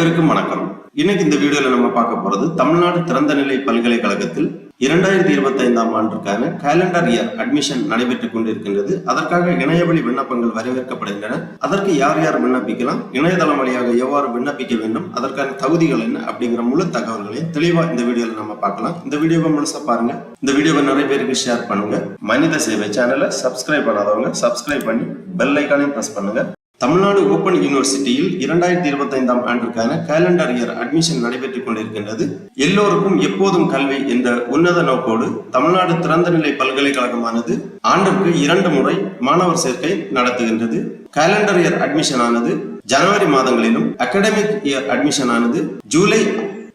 அனைவருக்கும் வணக்கம். இன்னைக்கு இந்த வீடியோல நம்ம பார்க்க போறது தமிழ்நாடு திறந்தநிலை பல்கலைக்கழகத்தில் இரண்டாயிரத்தி இருபத்தி ஐந்தாம் ஆண்டுக்கான கேலண்டர் இயர் அட்மிஷன் நடைபெற்றுக் கொண்டிருக்கின்றது. அதற்காக இணையவழி விண்ணப்பங்கள் வரவேற்கப்படுகின்றன. அதற்கு யார் யார் விண்ணப்பிக்கலாம்? இணையதளம் வழியாக எவ்வாறு விண்ணப்பிக்க வேண்டும்? அதற்கான தகுதிகள் என்ன? அப்படிங்கிற முழு தகவல்களையும் தெளிவா இந்த வீடியோல நம்ம பார்க்கலாம். இந்த வீடியோவை முழுசா பாருங்க. இந்த வீடியோவை நிறைய பேருக்கு ஷேர் பண்ணுங்க. மனித சேவை சேனலை சப்ஸ்கிரைப் பண்ணாதவங்க சப்ஸ்கிரைப் பண்ணி பெல் ஐக்கானையும் ப்ரெஸ் பண்ணுங்க. தமிழ்நாடு ஓபன் யூனிவர்சிட்டியில் இரண்டாயிரத்தி இருபத்தைந்தாம் ஆண்டிற்கான கேலண்டர் இயர் அட்மிஷன் நடைபெற்றுக் கொண்டிருக்கின்றது. எல்லோருக்கும் எப்போதும் கல்வி என்ற உன்னத நோக்கோடு தமிழ்நாடு திறந்தநிலை பல்கலைக்கழகமானது ஆண்டிற்கு இரண்டு முறை மாணவர் சேர்க்கை நடத்துகின்றது. கேலண்டர் இயர் அட்மிஷன் ஆனது ஜனவரி மாதங்களிலும் அகாடமிக் இயர் அட்மிஷன் ஆனது ஜூலை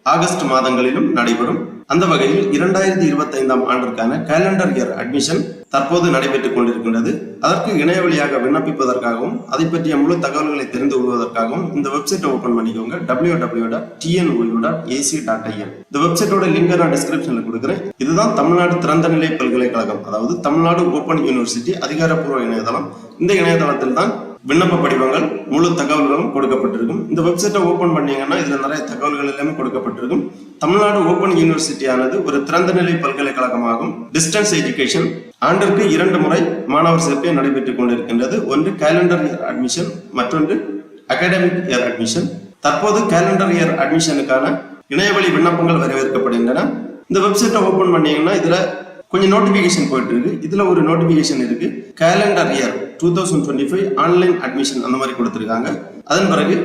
ஆகஸ்ட் மாதங்களிலும் நடைபெறும். அந்த வகையில் இரண்டாயிரத்தி இருபத்தி ஐந்தாம் ஆண்டிற்கான கேலண்டர் இயர் அட்மிஷன் தற்போது நடைபெற்றுக் கொண்டிருக்கின்றது. அதற்கு இணைய வழியாக விண்ணப்பிப்பதற்காகவும் அதை பற்றிய முழு தகவல்களை தெரிந்து கொள்வதற்காகவும் இந்த வெப்சைட்டை ஓபன் பண்ணிக்கோங்க. W W dot TNOU dot AC dot IN இந்த வெப்சைட்டோட லிங்கை நான் டிஸ்கிரிப்ஷன்ல கொடுக்குறேன். இதுதான் தமிழ்நாடு திறந்தநிலை பல்கலைக்கழகம் அதாவது தமிழ்நாடு ஓபன் யூனிவர்சிட்டி அதிகாரப்பூர்வ இணையதளம். இந்த இணையதளத்தில் தான் விண்ணப்ப படிவங்கள் முழு தகவல்களும் கொடுக்கப்பட்டிருக்கும். இந்த வெப்சைட்டை ஓபன் பண்ணீங்கன்னா இதுல நிறைய தகவல்கள் எல்லாமே கொடுக்கப்பட்டிருக்கும். தமிழ்நாடு ஓபன் யூனிவர்சிட்டியானது ஒரு திறந்தநிலை பல்கலைக்கழகமாகும். டிஸ்டன்ஸ் எஜுகேஷன் ஆண்டிற்கு இரண்டு முறை மாணவர் சேர்க்கை நடைபெற்றுக் கொண்டிருக்கின்றது. ஒன்று கேலண்டர் இயர் அட்மிஷன் மற்றொன்று அகாடமிக் இயர் அட்மிஷன் தற்போது கேலண்டர் இயர் அட்மிஷனுக்கான இணையவழி விண்ணப்பங்கள் வரவேற்கப்படுகின்றன. இந்த வெப்சைட்டை ஓபன் பண்ணீங்கன்னா இதுல கொஞ்சம் நோட்டிபிகேஷன் போயிட்டு இருக்கு இதுல ஒரு நோட்டிபிகேஷன் இருக்கு. Calendar year two thousand twenty five online admission அந்த மாதிரி கொடுத்துருக்காங்க. அதன் பிறகு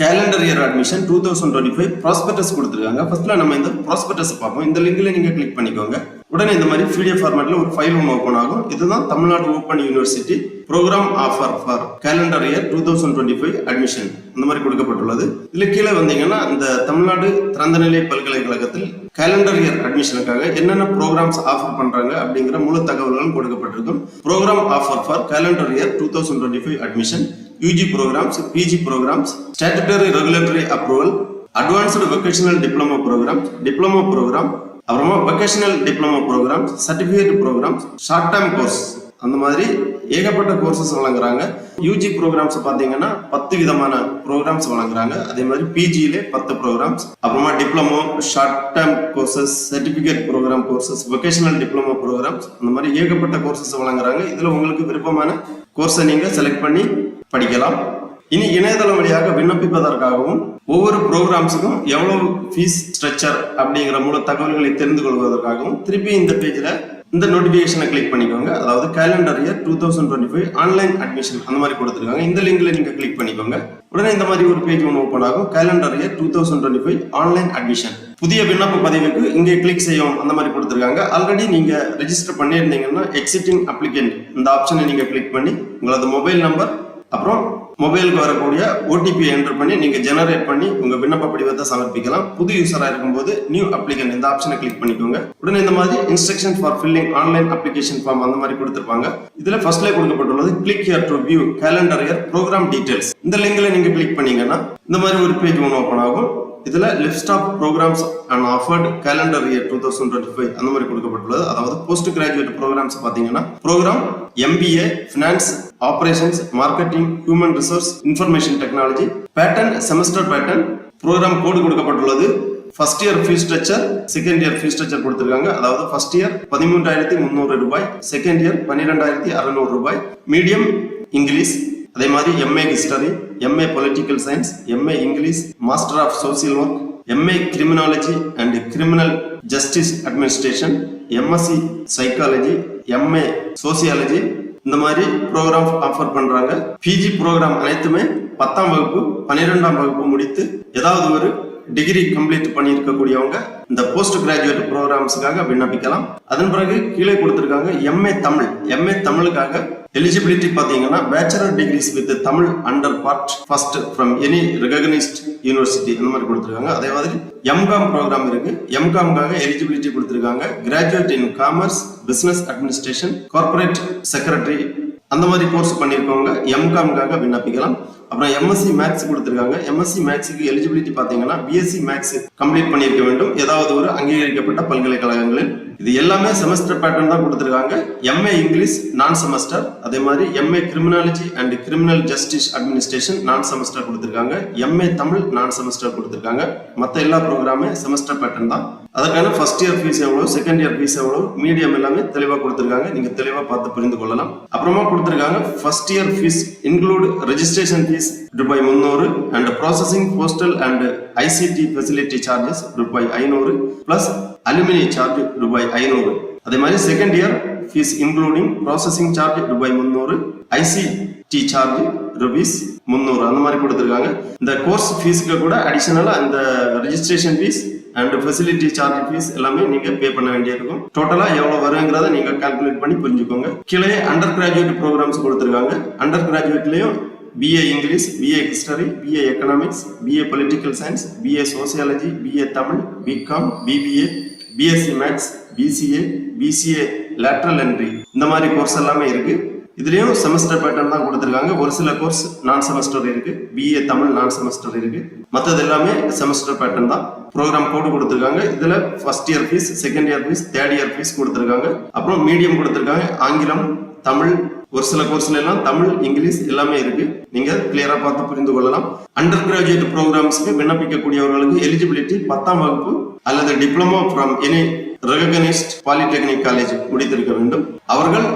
calendar year admission two thousand twenty five prospectus கொடுத்துருக்காங்க ஃபர்ஸ்ட்ல நம்ம இந்த ப்ராஸ்பெக்டஸ் பார்ப்போம். இந்த லிங்க்ல நீங்க கிளிக் பண்ணிக்கோங்க. உடனே இந்த மாதிரி பிடிஎஃப் ஃபார்மேட்ல ஒரு ஃபைல் ஒன்று ஓப்பன் ஆகும். இதுதான் Tamil Nadu open university program offer for calendar year two thousand twenty five admission அந்த மாதிரி கொடுக்கப்பட்டுள்ளது. இதுல கீழே வந்தீங்கன்னா இந்த தமிழ்நாடு திறந்தநிலை பல்கலைக்கழகத்தில் கேலண்டர் இயர் அட்மிஷனுக்காக என்னென்ன ப்ரோக்ராம்ஸ் ஆஃபர் பண்றாங்க அப்படிங்கிற முழு தகவல்களும் கொடுக்கப்பட்டிருக்கும். Program offer for calendar year two thousand twenty five admission UG programs PG programs statutory regulatory approval advanced vocational diploma program diploma program அப்புறமா vocational diploma program certificate program short term course அந்த மாதிரி ஏகப்பட்ட courses வழங்குறாங்க. UG programs பார்த்தீங்கன்னா பத்து விதமான programs வழங்குறாங்க. அதே மாதிரி பிஜியிலே பத்து ப்ரோக்ராம்ஸ் அப்புறமா diploma short term courses certificate program courses vocational diploma programs அந்த மாதிரி ஏகப்பட்ட கோர்சஸ் வழங்குறாங்க. இதுல உங்களுக்கு விருப்பமான கோர்ஸை நீங்க செலக்ட் பண்ணி படிக்கலாம். இனி இணையதளம் வழியாக விண்ணப்பிப்பதற்காகவும் ஒவ்வொரு ப்ரோக்ராம்ஸுக்கும் எவ்வளவு ஃபீஸ் ஸ்ட்ரக்சர் அப்படிங்கிற மூல தகவல்களை தெரிந்து கொள்வதற்காகவும் திருப்பி இந்த பேஜில் இந்த நோட்டிபிகேஷனை கிளிக் பண்ணிக்கோங்க. அதாவது calendar year two thousand twenty five online admission அந்த மாதிரி கொடுத்துருக்காங்க. இந்த லிங்க்ல நீங்க கிளிக் பண்ணிக்கோங்க. உடனே இந்த மாதிரி ஒரு பேஜ் ஒன்று ஓப்பன் ஆகும். Calendar year two thousand twenty five online admission புதிய விண்ணப்ப பதிவுக்கு இங்கே கிளிக் செய்யும் அந்த மாதிரி கொடுத்துருக்காங்க. ஆல்ரெடி நீங்க ரெஜிஸ்டர் பண்ணியிருந்தீங்கன்னா எக்ஸிட்டிங் அப்ளிகன்ட் இந்த ஆப்ஷனை நீங்க கிளிக் பண்ணி உங்களது மொபைல் நம்பர் அப்புறம் மொபைலுக்கு வரக்கூடிய ஓடிபி என்டர் பண்ணி நீங்க ஜெனரேட் பண்ணி உங்க விண்ணப்ப படிவத்தை சமர்ப்பிக்கலாம். புது யூசரா இருக்கும்போது நியூ அப்ளிகன் இந்த ஆப்ஷனை கிளிக் பண்ணிக்கோங்க. உடனே இந்த மாதிரி instruction for filling online application form அந்த மாதிரி கொடுத்துருப்பாங்க. இதுல ஃபர்ஸ்ட்லேயே கொடுக்கப்பட்டுள்ளது click here to view calendar year program details இந்த லிங்க்ல நீங்க கிளிக் பண்ணீங்கன்னா இந்த மாதிரி ஒரு பேஜ் ஒன்று ஓப்பன் ஆகும். இதுல list of programs and offered calendar year two thousand twenty five அந்த மாதிரி கொடுக்கப்பட்டுள்ளது. அதாவது போஸ்ட் கிராஜுவேட் ப்ரோக்ராம்ஸ் பாத்தீங்கன்னா program MBA finance operations marketing human resource information technology pattern semester pattern program code கொடுக்கப்பட்டுள்ளது. First year fees structure second year fees structure கொடுத்துருக்காங்க. அதாவது first year பதிமூன்றாயிரத்தி முந்நூறு ரூபாய் செகண்ட் இயர் பன்னிரெண்டாயிரத்தி அறுநூறு ரூபாய். மீடியம் இங்கிலீஷ் அதே மாதிரி MA history MA political science MA English master of social work MA criminology and criminal justice administration MSc psychology MA sociology இந்த மாதிரி ப்ரோக்ராம் ஆஃபர் பண்றாங்க. பிஜி ப்ரோக்ராம் அனைத்துமே பத்தாம் வகுப்பு பன்னிரெண்டாம் வகுப்பு முடித்து ஏதாவது ஒரு டிகிரி கம்ப்ளீட் பண்ணியிருக்கக்கூடியவங்க இந்த போஸ்ட் கிராஜுவேட் ப்ரோக்ராம்ஸுக்காக விண்ணப்பிக்கலாம். அதன் பிறகு கீழே கொடுத்துருக்காங்க எம்ஏ தமிழ். எம்ஏ தமிழுக்காக எலிஜிபிலிட்டி பார்த்தீங்கன்னா bachelor degrees with Tamil under part first from any recognised university அந்த மாதிரி கொடுத்துருக்காங்க. அதே மாதிரி எம்காம் ப்ரோக்ராம் இருக்கு. எம்காம்காக எலிஜிபிலிட்டி கொடுத்துருக்காங்க. Graduate in commerce business administration corporate secretary அந்த மாதிரி கோர்ஸ் பண்ணியிருக்கவங்க எம்காம்காக விண்ணப்பிக்கலாம். அப்புறம் எம்எஸ்சி மேக்ஸ் கொடுத்துருக்காங்க. எம்எஸ்சி மேக்ஸுக்கு எலிஜிபிலிட்டி பார்த்தீங்கன்னா பிஎஸ்சி மேக்ஸ் கம்ப்ளீட் பண்ணியிருக்க வேண்டும். ஏதாவது ஒரு அங்கீகரிக்கப்பட்ட பல்கலைக்கழகங்களில் இது எல்லாமே செமஸ்டர் பேட்டர்ன் தான் கொடுத்துருக்காங்க. எம்ஏ இங்கிலீஷ் நான் செமஸ்டர் அதே மாதிரி MA criminology and criminal justice administration non semester கொடுத்துருக்காங்க. எம்ஏ தமிழ் நான் செமஸ்டர் கொடுத்துருக்காங்க. மற்ற எல்லா ப்ரோக்ராமே செமஸ்டர் பேட்டர்ன் தான். அதற்கான ஃபர்ஸ்ட் இயர் ஃபீஸ் எவ்வளோ செகண்ட் இயர் ஃபீஸ் எவ்வளோ மீடியம் எல்லாமே தெளிவாக கொடுத்துருக்காங்க. நீங்கள் தெளிவாக பார்த்து புரிந்து கொள்ளலாம். அப்புறமா கொடுத்துருக்காங்க first year fees include registration fees ரூபாய் முந்நூறு and processing postal and ICT facility charges ரூபாய் ஐநூறு பிளஸ் அலுமினி சார்ஜ் ரூபாய் ஐநூறு. அதே மாதிரி second year fees including processing charge ரூபாய் முந்நூறு ஐசிடி சார்ஜ் ருபீஸ் முந்நூறு அந்த மாதிரி கொடுத்துருக்காங்க. இந்த கோர்ஸ் ஃபீஸுக்கு கூட அடிஷனலாக அந்த registration fees and facility charge fees எல்லாமே நீங்க பே பண்ண வேண்டியிருக்கும். டோட்டலா எவ்வளவு வருங்கிறத நீங்க கால்குலேட் பண்ணி புரிஞ்சுக்கோங்க. கீழே அண்டர் கிராஜுவேட் ப்ரோக்ராம்ஸ் கொடுத்துருக்காங்க under கிராஜுவேட்லயும் BA English BA history BA economics BA political science BA sociology BA Tamil BCom BBA BSc maths BCA BCA lateral entry இந்த மாதிரி கோர்ஸ் எல்லாமே இருக்கு. இதுலயும் செமஸ்டர் பேட்டர்ன் தான் கொடுத்துருக்காங்க. ஒரு சில கோர்ஸ் நான் செமஸ்டர் இருக்கு பிஏ தமிழ் நான் செமஸ்டர் இருக்கு. மற்றது எல்லாமே செமஸ்டர் பேட்டர்ன் தான். ப்ரோக்ராம் கோடு கொடுத்துருக்காங்க. இதுல first year fees second year fees third year fees கொடுத்துருக்காங்க. அப்புறம் மீடியம் கொடுத்துருக்காங்க. ஆங்கிலம் தமிழ் ஒரு சில கோர்ஸ்ல எல்லாம் தமிழ் இங்கிலீஷ் எல்லாமே இருக்கு. நீங்க கிளியரா பார்த்து புரிந்து கொள்ளலாம். அண்டர் கிராஜுவேட் ப்ரோக்ராம்ஸ்க்கு விண்ணப்பிக்கக்கூடியவர்களுக்கு எலிஜிபிலிட்டி பத்தாம் வகுப்பு அல்லது diploma from any recognised polytechnic college முடித்திருக்க வேண்டும். அவர்கள்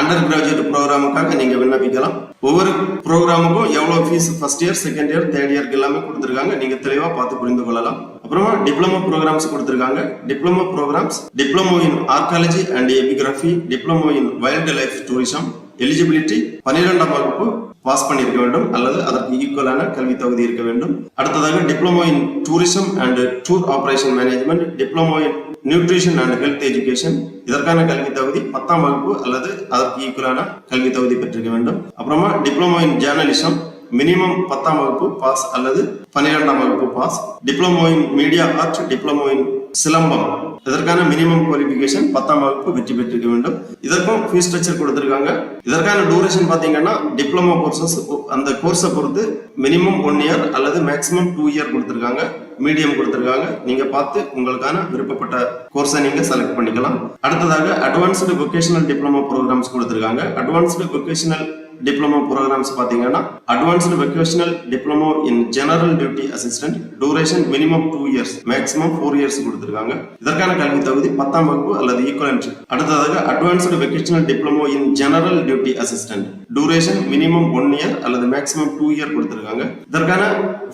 அண்டர் கிராஜுவேட் ப்ரோக்ராமுக்காக நீங்க விண்ணப்பிக்கலாம். ஒவ்வொரு ப்ரோக்ராமுக்கும் எவ்வளவு fees first year second year third இயர்க்கு எல்லாமே கொடுத்துருக்காங்க. நீங்க தெளிவா பார்த்து புரிந்து கொள்ளலாம். அப்புறமா டிப்ளமோ ப்ரோக்ராம்ஸ் கொடுத்துருக்காங்க. Diploma programs diploma in archaeology and epigraphy diploma in wild life tourism eligibility பன்னிரெண்டாம் வகுப்பு பாஸ் பண்ணியிருக்க வேண்டும் அல்லது அதற்கு ஈக்குவலான கல்வி தகுதி இருக்க வேண்டும். அடுத்ததாக diploma in tourism and tour operation management diploma in nutrition and health education இதற்கான கல்வி தகுதி பத்தாம் வகுப்பு அல்லது அதற்கு ஈக்குவலான கல்வி தகுதி பெற்றிருக்க வேண்டும். அப்புறமா டிப்ளமோ இன் ஜேர்னலிசம் மினிமம் பத்தாம் வகுப்பு பாஸ் அல்லது பன்னிரெண்டாம் வகுப்பு pass diploma in media art diploma in Silambam. இதற்கான மினிமம் குவாலிஃபிகேஷன் பத்தாம் வகுப்பு வெற்றி பெற்றிருக்க வேண்டும். இதற்கும் ஃபீஸ் ஸ்ட்ரக்சர் கொடுத்துருக்காங்க. இதற்கான டூரேஷன் பார்த்தீங்கன்னா டிப்ளமோ கோர்சஸ் அந்த கோர்ஸை பொறுத்து மினிமம் ஒன் இயர் அல்லது மேக்ஸிமம் டூ இயர் கொடுத்துருக்காங்க. மீடியம் கொடுத்துருக்காங்க. நீங்க பார்த்து உங்களுக்கான விருப்பப்பட்ட கோர்ஸை நீங்க செலக்ட் பண்ணிக்கலாம். அடுத்ததாக அட்வான்ஸ்டு வொகேஷனல் டிப்ளமோ ப்ரோக்ராம்ஸ் கொடுத்துருக்காங்க. அட்வான்ஸ்டு வொகேஷனல் டிப்ளமோ ப்ரோக்ராம்ஸ் பார்த்தீங்கன்னா advanced vocational diploma in general duty assistant duration minimum two years maximum four years கொடுத்துருக்காங்க. இதற்கான கல்வி தகுதி பத்தாம் வகுப்பு அல்லது ஈக்குவலன்ட் அடுத்ததாக advanced vocational diploma in general duty assistant duration minimum one year அல்லது மேக்ஸிமம் டூ இயர் கொடுத்துருக்காங்க. இதற்கான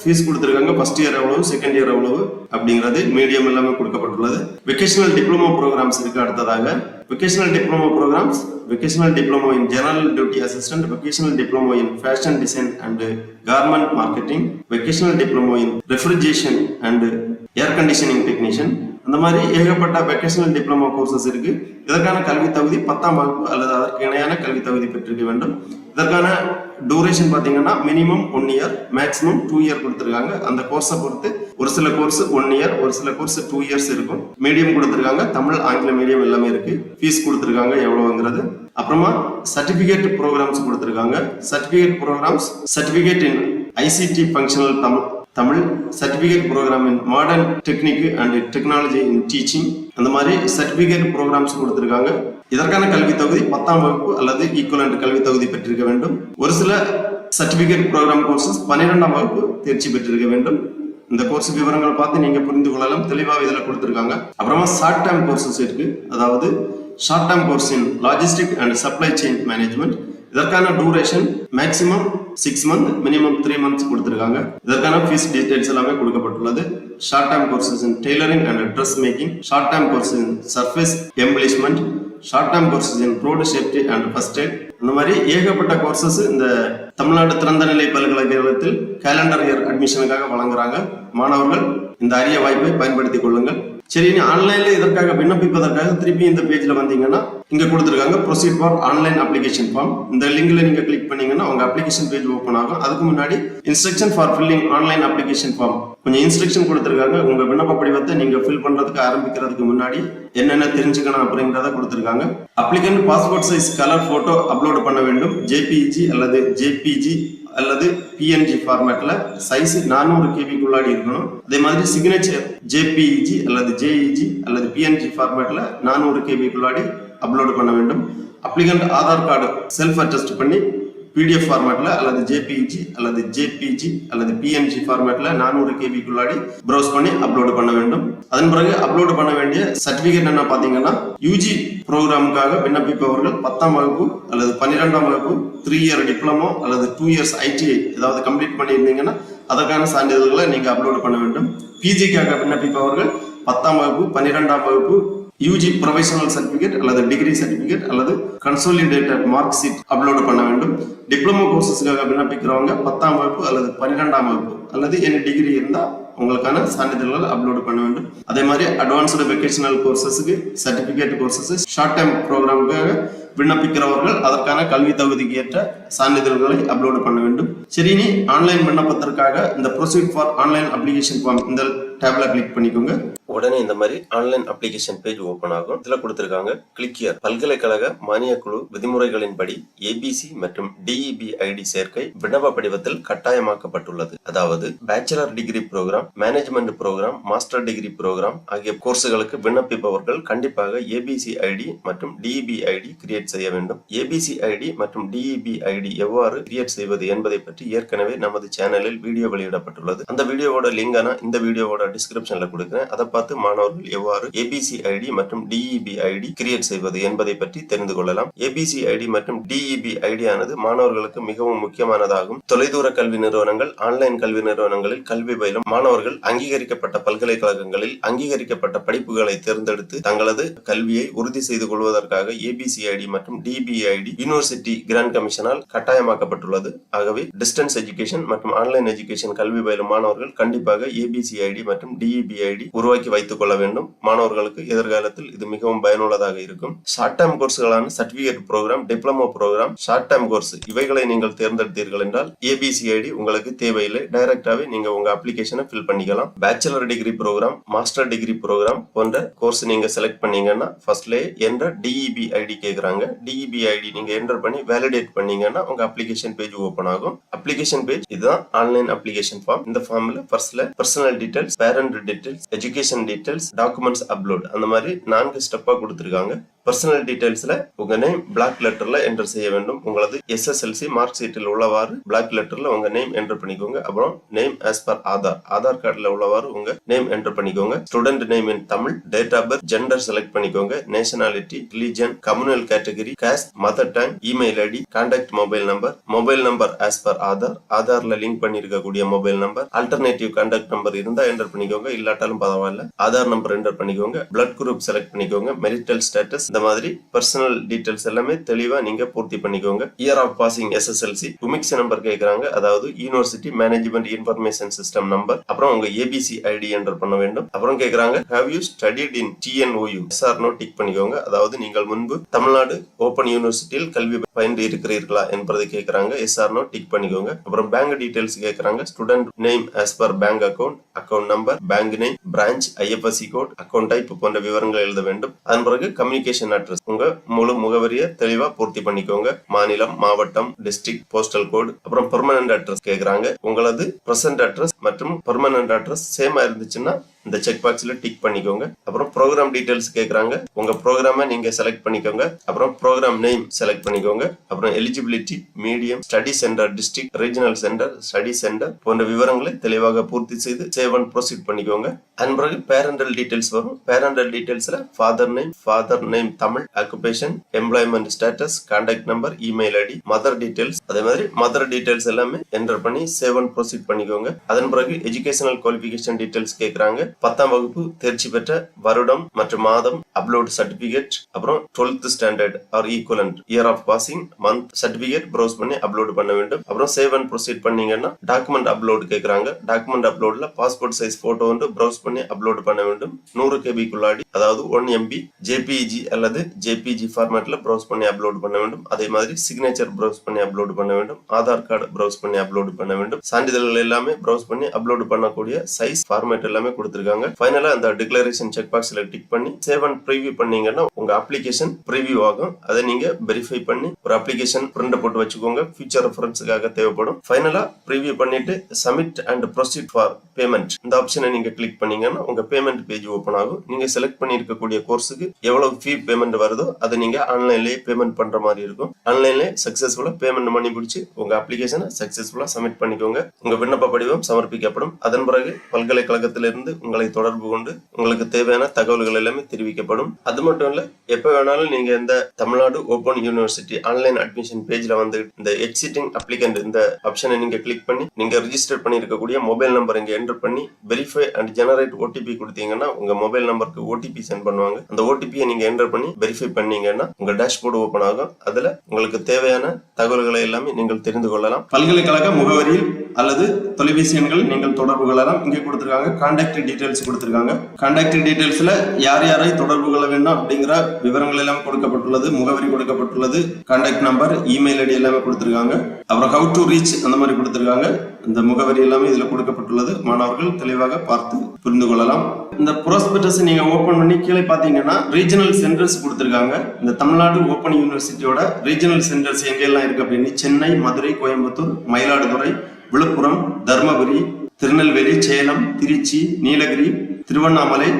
ஃபீஸ் கொடுத்துருக்காங்க ஃபர்ஸ்ட் இயர் எவ்வளவு செகண்ட் இயர் எவ்வளவு அப்படிங்கிறது மீடியம் எல்லாமே கொடுக்கப்பட்டுள்ளது. வெக்கேஷனல் டிப்ளமோ ப்ரோக்ராம்ஸ் இருக்கு. அடுத்ததாக vocational diploma programs vocational diploma in general duty assistant vocational diploma in fashion design and garment marketing vocational diploma in refrigeration and air conditioning technician அந்த மாதிரி ஏகப்பட்ட vocational diploma courses இருக்கு இதற்கான கல்வி தகுதி பத்தாம் வகுப்பு அல்லது அதற்கு இணையான கல்வி தகுதி பெற்றிருக்க வேண்டும் இதற்கான டூரேஷன் பார்த்தீங்கன்னா minimum one year maximum two year கொடுத்துருக்காங்க. அந்த கோர்ஸை பொறுத்து ஒரு சில கோர்ஸ் ஒன் இயர் ஒரு சில கோர்ஸ் டூ இயர்ஸ் இருக்கும். மீடியம் கொடுத்துருக்காங்க. தமிழ் ஆங்கில மீடியம் எல்லாமே இருக்கு. ஃபீஸ் கொடுத்துருக்காங்க எவ்வளவுங்கிறது. அப்புறமா சர்டிபிகேட் ப்ரோக்ராம்ஸ் கொடுத்துருக்காங்க. Certificate programs certificate in ICT functional Tamil. Tamil certificate program in modern technique and technology in teaching அந்த மாதிரி சர்டிபிகேட் ப்ரோக்ராம்ஸ் கொடுத்துருக்காங்க. இதற்கான கல்வி தகுதி பத்தாம் வகுப்பு அல்லது ஈக்குவலண்ட் கல்வி தகுதி பெற்றிருக்க வேண்டும். ஒரு சில சர்டிபிகேட் ப்ரோக்ராம் கோர்சஸ் பன்னிரெண்டாம் வகுப்பு தேர்ச்சி பெற்றிருக்க வேண்டும். இந்த கோர்ஸ் விவரங்களை பார்த்து நீங்க புரிந்து கொள்ளலாம். தெளிவாக இதில் கொடுத்துருக்காங்க. அப்புறமா ஷார்ட் டேர்ம் கோர்சஸ் இருக்கு. அதாவது short term course in logistic and supply chain management இதற்கான duration maximum six month minimum three months கொடுத்துருக்காங்க. இதற்கான ஃபீஸ் டீடைல்ஸ் எல்லாமே கொடுக்கப்பட்டுள்ளது. Short term courses in tailoring and dress making short term courses in surface embellishment short term courses in road safety and first aid இந்த மாதிரி ஏகப்பட்ட courses இந்த தமிழ்நாடு திறந்தநிலை பல்கலைக்கழகத்தில் கேலண்டர் இயர் அட்மிஷனுக்காக வழங்குறாங்க. மாணவர்கள் இந்த அரிய வாய்ப்பை பயன்படுத்திக் கொள்ளுங்கள். சரி நீ ஆன்லைன்ல இதற்காக விண்ணப்பிப்பதற்காக திருப்பி இந்த பேஜ்ல வந்தீங்கன்னா இங்க கொடுத்துருக்காங்க proceed for online application form இந்த லிங்க்ல நீங்க கிளிக் பண்ணீங்கன்னா உங்க அப்ளிகேஷன் பேஜ் ஓப்பன் ஆகும். அதுக்கு முன்னாடி instruction for filling online application form கொஞ்சம் இன்ஸ்ட்ரக்ஷன் கொடுத்துருக்காங்க. உங்க விண்ணப்ப படிவத்தை நீங்க ஃபில் பண்றதுக்கு ஆரம்பிக்கிறதுக்கு முன்னாடி என்னென்ன தெரிஞ்சுக்கணும் அப்படிங்கிறத கொடுத்துருக்காங்க. Applicant passport size colour photo upload பண்ண வேண்டும். ஜேபிஜி அல்லது ஜேபிஜி அல்லது பிஎன்ஜி ஃபார்மேட்ல சைஸ் நானூறு கேபிக்குள்ளாடி இருக்கணும். அதே மாதிரி சிக்னேச்சர் ஜேபிஇஜி அல்லது ஜேஇஜி அல்லது பிஎன்ஜி ஃபார்மேட்ல நானூறு கேபிக்குள்ளாடி அப்லோடு பண்ண வேண்டும். Applicant Aadhaar card self attest பண்ணி பிடிஎஃப் ஃபார்மேட்ல அல்லது ஜேபிஇஜி அல்லது ஜேபிஜி அல்லது பிஎம்ஜி ஃபார்மேட்ல நானூறு கேபிக்குள்ளாடி ப்ரௌஸ் பண்ணி அப்லோடு பண்ண வேண்டும். அதன் பிறகு அப்லோடு பண்ண வேண்டிய சர்டிபிகேட் என்ன பாத்தீங்கன்னா யூஜி ப்ரோக்ராமுக்காக விண்ணப்பிப்பவர்கள் பத்தாம் வகுப்பு அல்லது பன்னிரெண்டாம் வகுப்பு த்ரீ இயர் டிப்ளமோ அல்லது டூ இயர்ஸ் ஐடிஐ ஏதாவது கம்ப்ளீட் பண்ணியிருந்தீங்கன்னா அதற்கான சான்றிதழ்களை நீங்க அப்லோடு பண்ண வேண்டும். பிஜிக்காக விண்ணப்பிப்பவர்கள் பத்தாம் வகுப்பு பன்னிரெண்டாம் வகுப்பு யூஜி ப்ரொஃபஷனல் சர்டிபிகேட் அல்லது டிகிரி சர்டிபிகேட் அல்லது கன்சோலிடேட்டட் மார்க் ஷீட் அப்லோடு பண்ண வேண்டும். டிப்ளமோ கோர்சஸ்க்காக விண்ணப்பிக்கிறவங்க பத்தாம் வகுப்பு அல்லது பன்னிரெண்டாம் வகுப்பு அல்லது என்ன டிகிரி இருந்தால் உங்களுக்கான சான்றிதழ்கள் அப்லோடு பண்ண வேண்டும். அதே மாதிரி அட்வான்ஸ்டு வெக்கேஷனல் கோர்சஸுக்கு சர்டிபிகேட் கோர்சஸ் ஷார்ட் டைம் ப்ரோக்ராமுக்காக விண்ணப்பிக்கிறவர்கள் அதற்கான கல்வி தகுதிக்கு ஏற்ற சான்றிதழ்களை அப்லோடு பண்ண வேண்டும். சரி ஆன்லைன் விண்ணப்பத்திற்காக இந்த proceed for online application form இந்த டேப்ல கிளிக் பண்ணிக்கோங்க. உடனே இந்த மாதிரி ஆன்லைன் அப்ளிகேஷன் பேஜ் ஓபன் ஆகும். இதுல கொடுத்திருக்காங்க கிளிக் இயர் பல்கலைக்கழக மானிய குழு விதிமுறைகளின்படி ஏபிசி மற்றும் டிஇபி ஐடி சேர்க்கை விண்ணப்ப படிவத்தில் கட்டாயமாக்கப்பட்டுள்ளது. அதாவது bachelor degree program management program master degree program ஆகிய கோர்ஸுகளுக்கு விண்ணப்பிப்பவர்கள் கண்டிப்பாக ஏபிசி ஐடி மற்றும் டிஇபி ஐடி கிரியேட் செய்ய வேண்டும். ஏபிசி ஐடி மற்றும் டிஇபி ஐடி எவ்வாறு கிரியேட் செய்வது என்பதை பற்றி ஏற்கனவே நமது சேனலில் வீடியோ வெளியிடப்பட்டுள்ளது. அந்த வீடியோவோட லிங்கான இந்த வீடியோவோட டிஸ்கிரிப்ஷன்ல கொடுக்கிறேன். அதை பார்த்து மாணவர்கள் எவ்வாறு ஏபிசி ஐடி மற்றும் டிஇபி ஐடி கிரியேட் செய்வது என்பதை பற்றி தெரிந்து கொள்ளலாம். ஏபிசி ஐடி மற்றும் டிஇபி ஐடி ஆனது மாணவர்களுக்கு மிகவும் முக்கியமானதாகும். தொலைதூர கல்வி நிறுவனங்கள் ஆன்லைன் கல்வி நிறுவனங்களில் கல்வி பயிலும் மாணவர்கள் அங்கீகரிக்கப்பட்ட பல்கலைக்கழகங்களில் அங்கீகரிக்கப்பட்ட படிப்புகளை தேர்ந்தெடுத்து தங்களது கல்வியை உறுதி செய்து கொள்வதற்காக ஏபிசி ஐடி மற்றும் டிபி ஐடி யூனிவர்சிட்டி கிராண்ட் கமிஷனால் கட்டாயமாக்கப்பட்டுள்ளது. ஆகவே டிஸ்டன்ஸ் எஜுகேஷன் மற்றும் ஆன்லைன் எஜுகேஷன் கல்வி பயிலும் மாணவர்கள் கண்டிப்பாக ஏபிசி ஐடி மற்றும் டிஇபிஐடி உருவாக்கி வைத்துக் கொள்ள வேண்டும். மாணவர்களுக்கு எதிர்காலத்தில் இது மிகவும் பயனுள்ளதாக இருக்கும். Short term கோர்ஸ்களான certificate program diploma program short term course இவைகளை நீங்கள் தேர்ந்தெடுத்தீர்கள் என்றால் ஏபிசி ஐடி உங்களுக்கு தேவையில்லை. டைரக்டாவே நீங்க உங்க அப்ளிகேஷனை ஃபில் பண்ணிக்கலாம். Bachelor degree program master degree program போன்ற கோர்ஸ் நீங்க செலக்ட் பண்ணீங்கன்னா ஃபர்ஸ்ட்லேயே என்ற டிஇபி ஐடி கேட்குறாங்க பண்ணுங்க டிஇபி ஐடி நீங்க என்டர் பண்ணி வேலிடேட் பண்ணீங்கன்னா உங்க அப்ளிகேஷன் பேஜ் ஓபன் ஆகும். அப்ளிகேஷன் பேஜ் இதுதான் ஆன்லைன் அப்ளிகேஷன் ஃபார்ம் இந்த ஃபார்ம்ல ஃபர்ஸ்ட்ல personal details parent details education details documents upload அந்த மாதிரி நான்கு ஸ்டெப்பா கொடுத்துருக்காங்க. பர்சனல் டீடைல்ஸ்ல உங்க நேம் பிளாக் லெட்டர்ல என்டர் செய்ய வேண்டும். உங்களது எஸ்எஸ்எல்சி மார்க் ஷீட்டில் உள்ளவாறு பிளாக் லெட்டர்ல உங்க நேம் என்டர் பண்ணிக்கோங்க. அப்புறம் name as per Aadhaar Aadhaar கார்டுல உள்ளவாறு உங்க நேம் என்டர் பண்ணிக்கோங்க. Student name in Tamil. Date of birth gender select பண்ணிக்கோங்க. Nationality religion communal category caste mother tongue email ID contact mobile number mobile number as per Aadhaar ஆதார்ல link பண்ணிருக்கக்கூடிய mobile number alternative contact number இருந்தா enter பண்ணிக்கோங்க. இல்லாட்டாலும் பரவாயில்ல. Aadhaar number enter பண்ணிக்கோங்க. Blood group select பண்ணிக்கோங்க. Marital status இந்த மாதிரி personal details எல்லாமே தெளிவா நீங்க பூர்த்தி பண்ணிக்கோங்க. Year of passing SSLC UMIS number கேட்குறாங்க அதாவது university management information system number அப்புறம் உங்க ஏபிசி ஐடி என்டர் பண்ண வேண்டும். அப்புறம் கேட்குறாங்க have you studied in TNOU yes or no tick பண்ணிக்கோங்க. அதாவது நீங்கள் முன்பு தமிழ்நாடு ஓபன் யூனிவர்சிட்டியில் கல்வி பயின்று இருக்கிறீர்களா என்பதை கேட்குறாங்க எஸ்ஆர் நோ டிக் பண்ணிக்கோங்க. அப்புறம் பேங்க் டீடைல்ஸ் கேட்குறாங்க student name as per bank account account number bank name branch IFSC code account type போன்ற விவரங்கள் எழுத வேண்டும். அதன் பிறகு கம்யூனிகேஷன் அட்ரஸ் உங்க முழு முகவரியை தெளிவா பூர்த்தி பண்ணிக்கோங்க. மாநிலம் மாவட்டம் டிஸ்ட்ரிக்ட் போஸ்டல் கோட் அப்புறம் பெர்மனன்ட் அட்ரஸ் கேக்குறாங்க. உங்களது பிரசன்ட் அட்ரஸ் மற்றும் பெர்மனன்ட் அட்ரஸ் சேமா இருந்துச்சுன்னா இந்த செக் பாக்ஸ்ல டிக் பண்ணிக்கோங்க. அப்புறம் ப்ரோக்ராம் டீடைல்ஸ் கேக்குறாங்க. உங்க ப்ரோக்ராமை நீங்க செலக்ட் பண்ணிக்கோங்க. அப்புறம் ப்ரோக்ராம் நேம் செலக்ட் பண்ணிக்கோங்க. அப்புறம் eligibility medium study centre district regional centre study centre போன்ற விவரங்களை தெளிவாக பூர்த்தி செய்து சேவ் அண்ட் ப்ரொசீட் பண்ணிக்கோங்க. அதன் பிறகு பேரண்டல் டீடைல்ஸ் வரும். Parental டீடைல்ஸ்ல father name father name Tamil occupation employment status contact number email ID mother details அதே மாதிரி மதர் டீடைல்ஸ் எல்லாமே என்டர் பண்ணி சேவ் அண்ட் ப்ரொசீட் பண்ணிக்கோங்க. அதன் பிறகு எஜுகேஷனல் குவாலிஃபிகேஷன் டீடைல்ஸ் பத்தாம் வகுப்பு தேர்ச்சி பெற்ற வருடம் மற்றும் மாதம் அப்லோட் சர்டிபிகேட் அப்புறம் twelfth standard or equivalent year of passing month certificate browse பண்ணி அப்லோட் பண்ண வேண்டும். அப்புறம் சேவ் அண்ட் ப்ரொசீட் பண்ணீங்கன்னா டாக்குமெண்ட் அப்லோட் கேக்குறாங்க. டாக்குமெண்ட் அப்லோட்ல பாஸ்போர்ட் சைஸ் போட்டோ வந்து ப்ரௌஸ் பண்ணி அப்லோட் பண்ண வேண்டும். நூறு கேபிக்குள்ளாடி அதாவது ஒன் எம்பி ஜேபிஜி அல்லது ஜேபிஜி ஃபார்மேட்ல ப்ரௌஸ் பண்ணி அப்லோட் பண்ண வேண்டும். அதே மாதிரி சிக்னேச்சர் ப்ரௌஸ் பண்ணி அப்லோட் பண்ண வேண்டும். ஆதார் கார்டு ப்ரௌஸ் பண்ணி அப்லோட் பண்ண வேண்டும். சான்றிதழ்கள் எல்லாமே ப்ரௌஸ் பண்ணி அப்லோட் பண்ணக்கூடிய சைஸ் ஃபார்மேட் எல்லாமே கொடுத்திருக்காங்க. கொடுத்துருக்காங்க. ஃபைனலா அந்த டிக்ளரேஷன் செக் பாக்ஸ்ல டிக் பண்ணி சேவ் அண்ட் ப்ரிவியூ பண்ணீங்கன்னா உங்க அப்ளிகேஷன் ப்ரிவியூ ஆகும். அதை நீங்க வெரிஃபை பண்ணி ஒரு அப்ளிகேஷன் பிரிண்ட் போட்டு வச்சுக்கோங்க. ஃபியூச்சர் ரெஃபரன்ஸுக்காக தேவைப்படும். ஃபைனலா ப்ரிவியூ பண்ணிட்டு submit and proceed for payment இந்த ஆப்ஷனை நீங்க கிளிக் பண்ணீங்கன்னா உங்க பேமெண்ட் பேஜ் ஓப்பன் ஆகும். நீங்க செலக்ட் பண்ணியிருக்கக்கூடிய கோர்ஸுக்கு எவ்வளவு ஃபீ பேமெண்ட் வருதோ அதை நீங்க ஆன்லைன்லயே பேமெண்ட் பண்ற மாதிரி இருக்கும். ஆன்லைன்ல சக்சஸ்ஃபுல்லா பேமெண்ட் பண்ணி பிடிச்சி உங்க அப்ளிகேஷனை சக்சஸ்ஃபுல்லா சப்மிட் பண்ணிக்கோங்க. உங்க விண்ணப்ப படிவம் சமர்ப்பிக்கப்படும். அதன் பிறகு பல்கலைக்கழகத்திலிருந்து உங்களை தொடர்பு கொண்டு உங்களுக்கு தேவையான தகவல்கள் எல்லாமே தெரிவிக்கப்படும். அது மட்டும் இல்ல எப்ப வேணாலும் நீங்க இந்த Tamil Nadu open university online admission பேஜ்ல வந்து இந்த எக்ஸிட்டிங் அப்ளிகண்ட் இந்த ஆப்ஷனை நீங்க கிளிக் பண்ணி நீங்க ரிஜிஸ்டர் பண்ணியிருக்கக்கூடிய மொபைல் நம்பர் இங்க என்டர் பண்ணி வெரிஃபை அண்ட் ஜெனரேட் ஓடிபி கொடுத்தீங்கன்னா உங்க மொபைல் நம்பருக்கு ஓடிபி சென்ட் பண்ணுவாங்க. அந்த ஓடிபியை நீங்க என்டர் பண்ணி வெரிஃபை பண்ணீங்கன்னா உங்க டேஷ்போர்டு ஓபன் ஆகும். அதுல உங்களுக்கு தேவையான தகவல்களை எல்லாமே நீங்கள் தெரிந்து கொள்ளலாம். பல்கலைக்கழக முகவரியில் அல்லது தொலைபேசி எண்கள் நீங்கள் தொடர்பு கொள்ளலாம். இங்கே கொடுத்திருக்காங்க கான்டாக்ட் டீடைல்ஸ் கொடுத்துருக்காங்க. கான்டாக்ட் டீட்டெயில்ஸில் யார் யாரை தொடர்பு கொள்ள வேண்டும் அப்படிங்கிற விவரங்கள் எல்லாம் கொடுக்கப்பட்டுள்ளது முகவரி கொடுக்கப்பட்டுள்ளது கான்டாக்ட் நம்பர் இமெயில் ஐடி எல்லாமே கொடுத்துருக்காங்க. அப்புறம் ஹவு டு ரீச் அந்த மாதிரி கொடுத்துருக்காங்க. இந்த முகவரி எல்லாமே இதுல கொடுக்கப்பட்டுள்ளது. மாணவர்கள் தெளிவாக பார்த்து புரிந்து கொள்ளலாம். இந்த ப்ரோஸ்பெக்டஸ் நீங்க ஓபன் பண்ணி கீழே பாத்தீங்கன்னா ரீஜனல் சென்டர்ஸ் கொடுத்துருக்காங்க. இந்த தமிழ்நாடு ஓப்பன் யூனிவர்சிட்டியோட ரீஜனல் சென்டர்ஸ் எங்கெல்லாம் இருக்கு அப்படின்னு சென்னை மதுரை கோயம்புத்தூர் மயிலாடுதுறை விழுப்புரம் தர்மபுரி திருநெல்வேலி சேலம் திருச்சி நீலகிரி திருவண்ணாமலை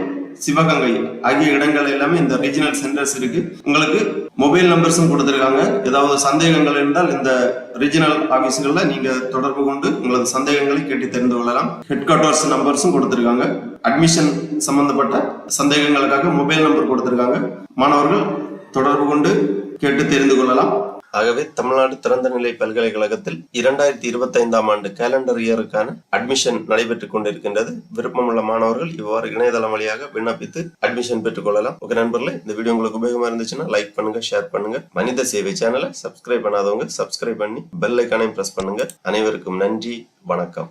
சிவகங்கை ஆகிய இடங்கள் எல்லாமே இந்த ரீஜனல் சென்டர்ஸ் இருக்கு. உங்களுக்கு மொபைல் நம்பர்ஸும் கொடுத்துருக்காங்க. ஏதாவது சந்தேகங்கள் இருந்தால் இந்த ரீஜனல் ஆபீஸ்கள்ல நீங்க தொடர்பு கொண்டு உங்களது சந்தேகங்களை கேட்டு தெரிந்து கொள்ளலாம். ஹெட் குவார்டர்ஸ் நம்பர்ஸும் கொடுத்துருக்காங்க. அட்மிஷன் சம்பந்தப்பட்ட சந்தேகங்களுக்காக மொபைல் நம்பர் கொடுத்துருக்காங்க. மாணவர்கள் தொடர்பு கொண்டு கேட்டு தெரிந்து கொள்ளலாம். ஆகவே தமிழ்நாடு திறந்தநிலை பல்கலைக்கழகத்தில் இரண்டாயிரத்தி இருபத்தி ஐந்தாம் ஆண்டு கேலண்டர் இயருக்கான அட்மிஷன் நடைபெற்றுக் கொண்டிருக்கின்றது. விருப்பமுள்ள மாணவர்கள் இவ்வாறு இணையதளம் வழியாக விண்ணப்பித்து அட்மிஷன் பெற்றுக் கொள்ளலாம். ஓகே நண்பர்களே இந்த வீடியோ உங்களுக்கு உபயோகமா இருந்துச்சுன்னா லைக் பண்ணுங்க ஷேர் பண்ணுங்க. மனித சேவை சேனலை சப்ஸ்கிரைப் பண்ணாதவங்க சப்ஸ்கிரைப் பண்ணி பெல் ஐக்கானையும் பிரஸ் பண்ணுங்க. அனைவருக்கும் நன்றி வணக்கம்.